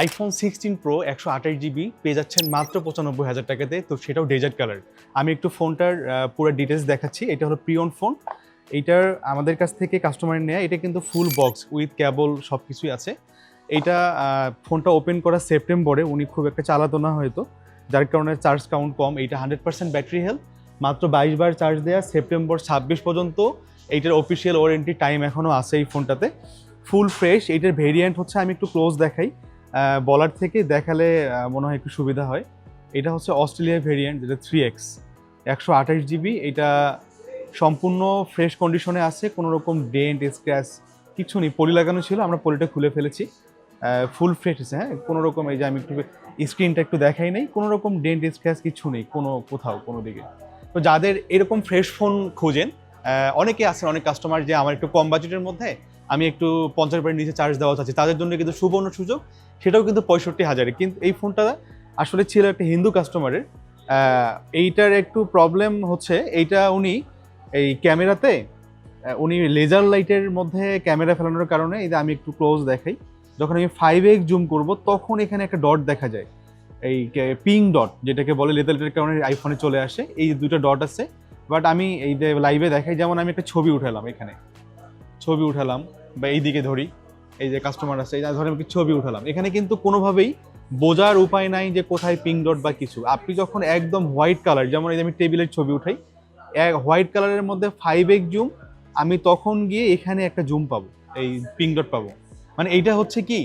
IPhone sixteen pro একশো আঠাশ GB পেয়ে যাচ্ছেন মাত্র পঁচানব্বই হাজার টাকাতে। তো সেটাও ডেজার্ট কালার আমি একটু ফোনটার পুরো ডিটেলস দেখাচ্ছি। এটা হলো প্রিয়ন ফোন এইটার আমাদের কাছ থেকে কাস্টমার নেয়। এটা কিন্তু ফুল বক্স উইথ ক্যাবল সব কিছুই আছে। এইটা ফোনটা ওপেন করা সেপ্টেম্বরে। উনি খুব একটা চালাতো না হয়তো। যার কারণে চার্জ কাউন্ট কম। এইটা হান্ড্রেড পার্সেন্ট ব্যাটারি হেলথ মাত্র বাইশ বার চার্জ দেওয়া সেপ্টেম্বর ছাব্বিশ পর্যন্ত এইটার অফিসিয়াল ওয়ারেন্টি টাইম এখনও আছে এই ফোনটাতে। ফুল ফ্রেশ এইটার ভেরিয়েন্ট হচ্ছে, আমি একটু ক্লোজ দেখাই। বলার থেকে দেখালে মনে হয় একটু সুবিধা হয়। এটা হচ্ছে অস্ট্রেলিয়া ভেরিয়েন্ট যেটা থ্রি এক্স একশো আঠাশ জিবি, এটা সম্পূর্ণ ফ্রেশ কন্ডিশনে আছে, কোনো রকম ডেন্ট স্ক্র্যাচ কিছু নেই। পলি লাগানো ছিল, আমরা পলিটা খুলে ফেলেছি। ফুল ফ্রেশ আছে হ্যাঁ? কোনো রকম এই যে আমি একটু স্ক্রিনটা একটু দেখাই নেই, কোনো রকম ডেন্ট স্ক্র্যাচ কিছু নেই, কোনো কোথাও, কোনো দিকে। তো যাদের এরকম ফ্রেশ ফোন খোঁজেন অনেকে আছেন অনেক কাস্টমার যে আমার একটু কম বাজেটের মধ্যে আমি একটু পঞ্চাশ বারের নিচে চার্জ দেওয়া চাচ্ছি। তাদের জন্য কিন্তু সুবর্ণ সুযোগ। সেটাও কিন্তু পঁয়ষট্টি হাজারে কিন্তু এই ফোনটা আসলে ছিল একটা হিন্দু কাস্টমারের এইটার একটু প্রবলেম হচ্ছে, এইটা উনি এই ক্যামেরাতে উনি লেজার লাইটের মধ্যে ক্যামেরা ফেলানোর কারণে এই আমি একটু ক্লোজ দেখাই। যখন আমি ফাইভ এক্স জুম করব, তখন এখানে একটা ডট দেখা যায়। এই পিং ডট যেটাকে বলে লেজার লাইটের কারণে আইফোনে চলে আসে। এই দুটো ডট আছে। বাট আমি এই লাইভে দেখাই, যেমন আমি একটা ছবি উঠালাম এখানে। ছবি উঠালাম। বা এই দিকে ধরি, এই যে কাস্টমার আছে যে ধরে আমি ছবি উঠালাম। এখানে কিন্তু কোনোভাবেই বোঝার উপায় নাই যে কোথায় পিং ডট বা কিছু। আপনি যখন একদম হোয়াইট কালার যেমন এই যে আমি টেবিলের ছবি উঠাই, এক হোয়াইট কালারের মধ্যে ফাইভ এক জুম আমি তখন গিয়ে এখানে একটা জুম পাবো, এই পিং ডট পাবো। মানে এইটা হচ্ছে কি,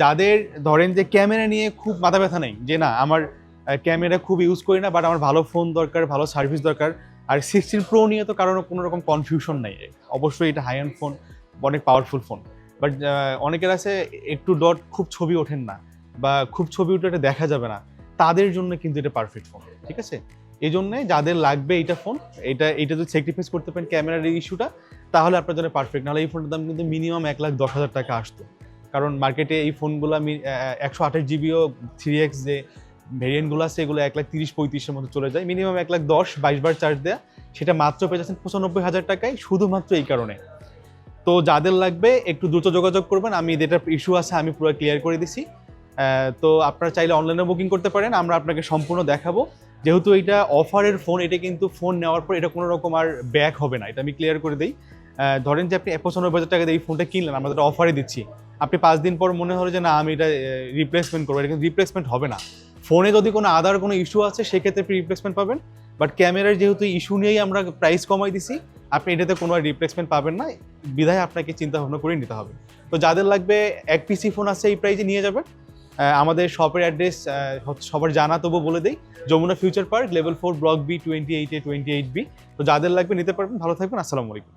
যাদের ধরেন যে ক্যামেরা নিয়ে খুব মাথা ব্যথা নেই, যে না, আমার ক্যামেরা খুব ইউজ করি না বাট আমার ভালো ফোন দরকার, ভালো সার্ভিস দরকার, আর সিক্সটিন প্রো নিয়ে তো কারোর কোনো রকম কনফিউশন নেই। অবশ্যই এটা হাই এন্ড ফোন অনেক পাওয়ারফুল ফোন বাট অনেকের আছে একটু ডট খুব ছবি ওঠেন না বা খুব ছবি উঠে এটা দেখা যাবে না। তাদের জন্য কিন্তু এটা পারফেক্ট ফোন ঠিক আছে? এই জন্যে যাদের লাগবে এইটা ফোন এটা এটা যদি স্যাক্রিফাইস করতে পারেন ক্যামেরার এই ইস্যুটা তাহলে আপনার জন্য পারফেক্ট নাহলে এই ফোনটার দাম কিন্তু মিনিমাম এক লাখ দশ হাজার টাকা আসতো। কারণ মার্কেটে এই ফোনগুলো একশো আঠাশ জিবিও থ্রি এক্স যে ভেরিয়েন্টগুলো আছে, এগুলো এক লাখ তিরিশ, পঁয়ত্রিশের মধ্যে চলে যায়। মিনিমাম এক লাখ দশ, বাইশ বার চার্জ দেয়া। সেটা মাত্র পেয়ে যাচ্ছেন পঁচানব্বই হাজার টাকায়, শুধুমাত্র এই কারণে। তো যাদের লাগবে, একটু দ্রুত যোগাযোগ করবেন। আমি যেটা ইস্যু আছে, আমি পুরো ক্লিয়ার করে দিছি। তো আপনারা চাইলে অনলাইনে বুকিং করতে পারেন। আমরা আপনাকে সম্পূর্ণ দেখাবো। যেহেতু এটা অফারের ফোন এটা কিন্তু ফোন নেওয়ার পর এটা কোনো রকম আর ব্যাক হবে না। এটা আমি ক্লিয়ার করে দিই। ধরেন যে আপনি পঁচানব্বই হাজার টাকা দিয়ে এই ফোনটা কিনলেন, আমরা এটা অফারে দিচ্ছি। আপনি পাঁচ দিন পর মনে হলো যে, না, আমি এটা রিপ্লেসমেন্ট করব। এটা কিন্তু রিপ্লেসমেন্ট হবে না। ফোনে যদি কোনো আদার কোনো ইস্যু আছে, সেক্ষেত্রে আপনি রিপ্লেসমেন্ট পাবেন। বাট ক্যামেরার যেহেতু ইস্যু নিয়েই আমরা প্রাইস কমাই দিছি আপনি এটাতে কোনো রিপ্লেসমেন্ট পাবেন না। বিধায় আপনাকে চিন্তা ভাবনা করে নিতে হবে। তো যাদের লাগবে এক পিসি ফোন আছে, এই প্রাইজে নিয়ে যাবেন। আমাদের শপের অ্যাড্রেস সবার জানা তবু বলে দেই। Yamuna Future Park level four block B twenty এইটে টোয়েন্টি এইট বি তো যাদের লাগবে নিতে পারবেন। ভালো থাকবেন। আসসালামু আলাইকুম।